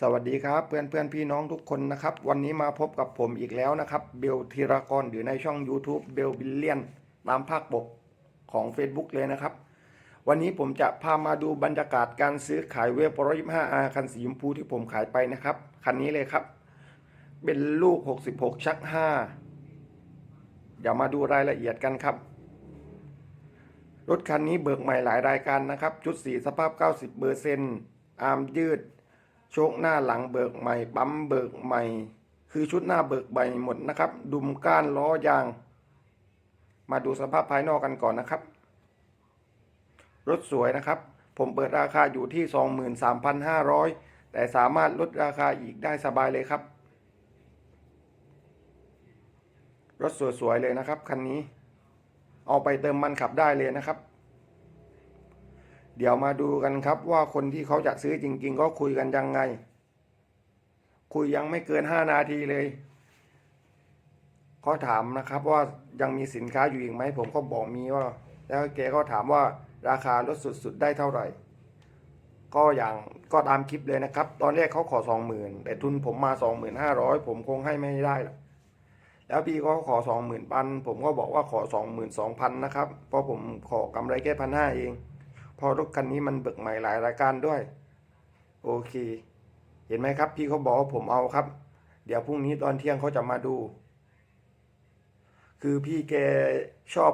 สวัสดีครับเพื่อนเพื่อนพี่น้องทุกคนนะครับ วันนี้มาพบกับผมอีกแล้วนะครับ เบลธีรกรอยู่ในช่อง YouTube เบลบิลเลียนตามภาคปกของ Facebook เลยนะครับ วันนี้ผมจะพามาดูบรรยากาศการซื้อขายเวฟ125 R คันสีชมพูที่ผมขายไปนะครับ คันนี้เลยครับ เป็นลูก 66 ชัก 5 เดี๋ยวมาดูรายละเอียดกันครับ รถคันนี้เบิกใหม่หลายรายการนะครับ ชุดสีสภาพ 90เปอร์เซ็นต์อาร์มยืด โชคหน้าหลังเบิกใหม่ ปั๊มเบิกใหม่ คือชุดหน้าเบิกใหม่หมดนะครับ ดุมก้านล้อยาง มาดูสภาพภายนอกกันก่อนนะครับ รถสวยนะครับ ผมเปิดราคาอยู่ที่ 23,500 แต่สามารถลดราคาอีกได้สบายเลยครับ รถสวยๆเลยนะครับคันนี้ เอาไปเติมมันขับได้เลยนะครับ เดี๋ยวมาดูกันครับว่าคนที่เขาจะซื้อจริง ๆ ก็คุยกันยังไง คุยยังไม่เกินห้านาทีเลยเขาถามนะครับว่ายังมีสินค้าอยู่อีกไหมผมก็บอกมีว่า แล้วแกก็ถามว่าราคาลดสุดๆได้เท่าไหร่ ก็อย่างก็ตามคลิปเลยนะครับ ตอนแรกเขาขอสองหมื่นแต่ทุนผมมาสองหมื่นห้าร้อยผมคงให้ไม่ได้หรอกแล้วพี่ก็ขอสองหมื่นพันผมก็บอกว่าขอสองหมื่นสองพันนะครับเพราะผมขอกำไรแค่พันห้าเอง เพอรถคันนี้มันเบิกใหม่หลายรายการด้วย โอเค เห็นไหมครับ พี่เขาบอกว่าผมเอาครับ เดี๋ยวพรุ่งนี้ตอนเที่ยงเขาจะมาดู คือพี่แกชอบ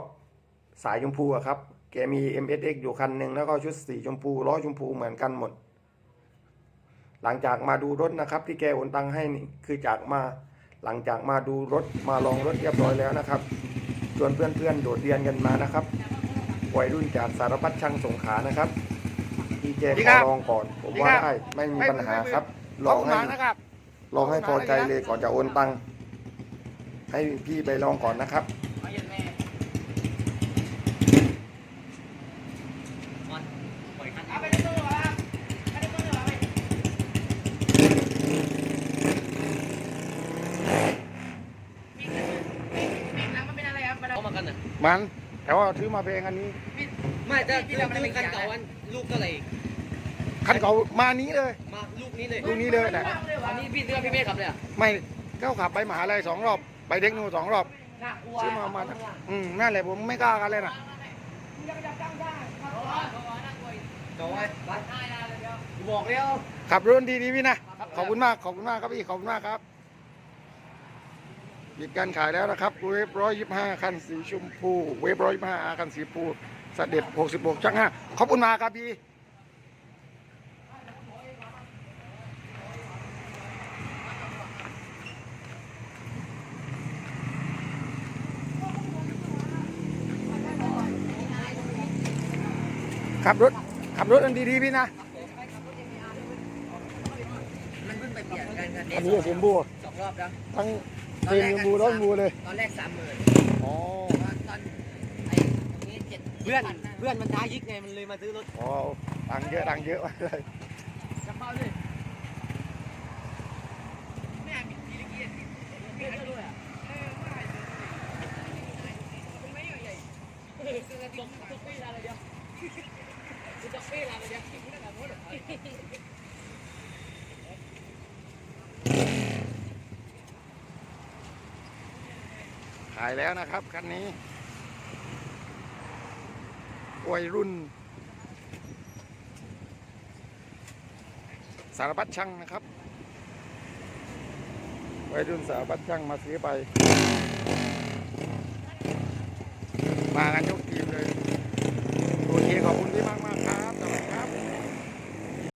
สายชมพูอะครับ แกมี MSX อยู่คันหนึ่งแล้วก็ชุดสีชมพูล้อชมพูเหมือนกันหมด หลังจากมาดูรถนะครับ ที่แกโอนตังให้นี่คือจากมาหลังจากมาดูรถมาลองรถเรียบร้อยแล้วนะครับชวนเพื่อนๆโดดเรียนกันมานะครับ วัยรุ่นจากสารพัดช่างสงขลานะครับพี่เจดีขครัอบลองก่อนผมว่าดีครับได้ไม่มีปัญหาครับลลอองงให้มานะครับลองให้พอใจเลยก่อนจะโอนตังค์ให้พี่ไปลองก่อนนะครับเข้ามากันน่ะมันแต่ว่าซื้อมาเพลงอันนี้ ไม่แต่คือคือคันเก่าอันลูกก็เลยคันเก่ามานี้เลย มาลูกนี้เลยลูกนี้เลยนะอันนี้พี่เตือนพี่เมฆขับเลยอะไม่เข้าขับไปมหาลัยสองรอบ ไปเด็กนูสองรอบซื้อมามาอืมนั่นแหละผมไม่กล้ากันเลยนะจอยไปบอกแล้วขับรถดีดีๆพี่นะ ขอบคุณมาก ขอบคุณมากครับพี่ ขอบคุณมากครับมีการขายแล้วนะครับ เวฟร้อยยี่ห้าคันสีชมพู เวฟร้อยยี่ห้าคันสีชมพู เสด็จหกสิบหกจังห้าขอบคุณมากครับพี่ขับรถขับรถอันดีๆพี่นะมันเพิ่งไปเปลี่ยนกันกันอันนี้ชมพูสองรอบแล้วทั้งเทนชมพูร้อยชมพูเลย ตอนแรกสามหมื่นอ๋อตอนไอ้ตรงนี้ เจ็ดเพื่อนเพื่อนมันท้ายิกไงมันเลยมาซื้อรถอ๋อตังค์เยอะตังค์เยอะมากเลยจะเข้าเลยแม่มีทีละเกียร์เกียร์ด้วยอะเออไม่ใหญ่เออจกจกปีอะไรเดียวจกปีอะไรเดียวคิดไม่ได้แบบนู้นขายแล้วนะครับคันนี้ วัยรุ่น สารพัดช่างนะครับ วัยรุ่นสารพัดช่างมาซื้อไป มากันยุก